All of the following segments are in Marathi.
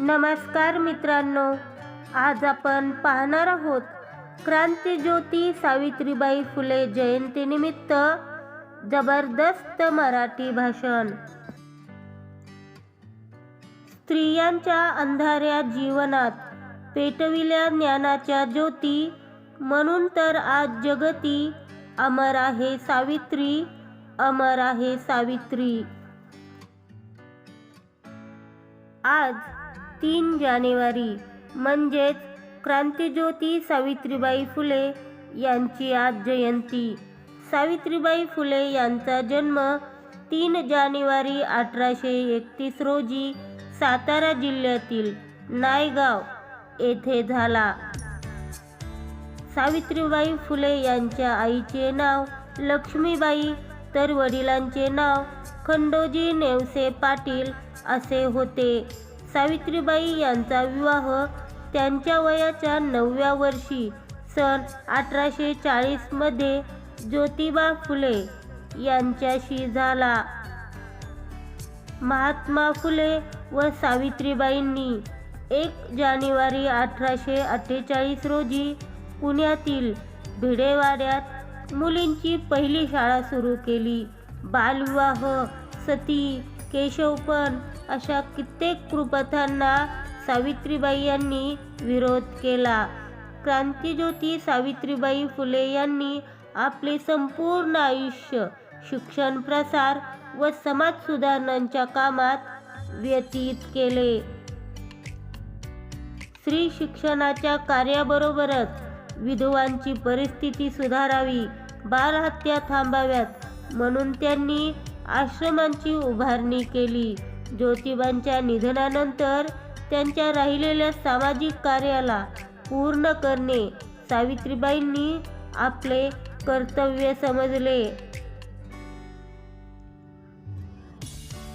नमस्कार मित्रांनो आज आपण पाहणार आहोत क्रांतीज्योती सावित्रीबाई फुले जयंतीनिमित्त जबरदस्त मराठी भाषण. स्त्रियांच्या अंधाऱ्या जीवनात पेटविल्या ज्ञानाच्या ज्योती म्हणून तर आज जगती अमर आहे सावित्री अमर आहे सावित्री. आज तीन जानेवारी म्हणजेच क्रांतीज्योती सावित्रीबाई फुले यांची आज जयंती. सावित्रीबाई फुले यांचा जन्म तीन जानेवारी अठराशे एकतीस रोजी सातारा जिल्ह्यातील नायगाव येथे झाला. सावित्रीबाई फुले यांच्या आईचे नाव लक्ष्मीबाई तर वडिलांचे नाव खंडोजी नेवसे पाटील असे होते. सावित्रीबाई यांचा विवाह त्यांच्या वयाच्या नवव्या वर्षी सन अठराशे चाळीसमध्ये ज्योतिबा फुले यांच्याशी झाला. महात्मा फुले व सावित्रीबाईंनी एक जानेवारी अठराशे अठ्ठेचाळीस रोजी पुण्यातील भिडेवाड्यात मुलींची पहिली शाळा सुरू केली. बालविवाह सती केशवपण अशा कित्येक कृपथांना सावित्रीबाई यांनी विरोध केला. क्रांतीज्योती सावित्रीबाई फुले यांनी आपले संपूर्ण आयुष्य शिक्षण प्रसार व समाज सुधारणांच्या कामात व्यतीत केले. स्त्री शिक्षणाच्या कार्याबरोबरच विधवांची परिस्थिती सुधारावी बालहत्या थांबाव्यात म्हणून त्यांनी आश्रमांची उभारणी केली. ज्योतिबांच्या निधनानंतर त्यांच्या राहिलेल्या सामाजिक कार्याला पूर्ण करणे सावित्रीबाईंनी आपले कर्तव्य समजले.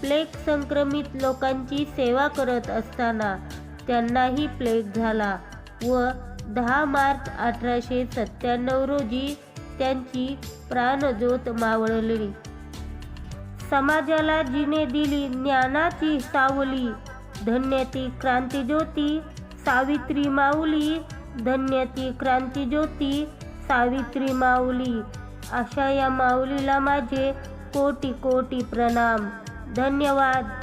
प्लेग संक्रमित लोकांची सेवा करत असताना त्यांनाही प्लेग झाला व दहा मार्च अठराशे सत्त्याण्णव रोजी त्यांची प्राणज्योत मावळली. समाजाला जिने दिली ज्ञानाची सावली. धन्यती क्रांतीज्योती सावित्री माऊली. धन्यती क्रांतीज्योती सावित्री माऊली. अशा या माऊलीला माझे कोटी कोटी प्रणाम. धन्यवाद.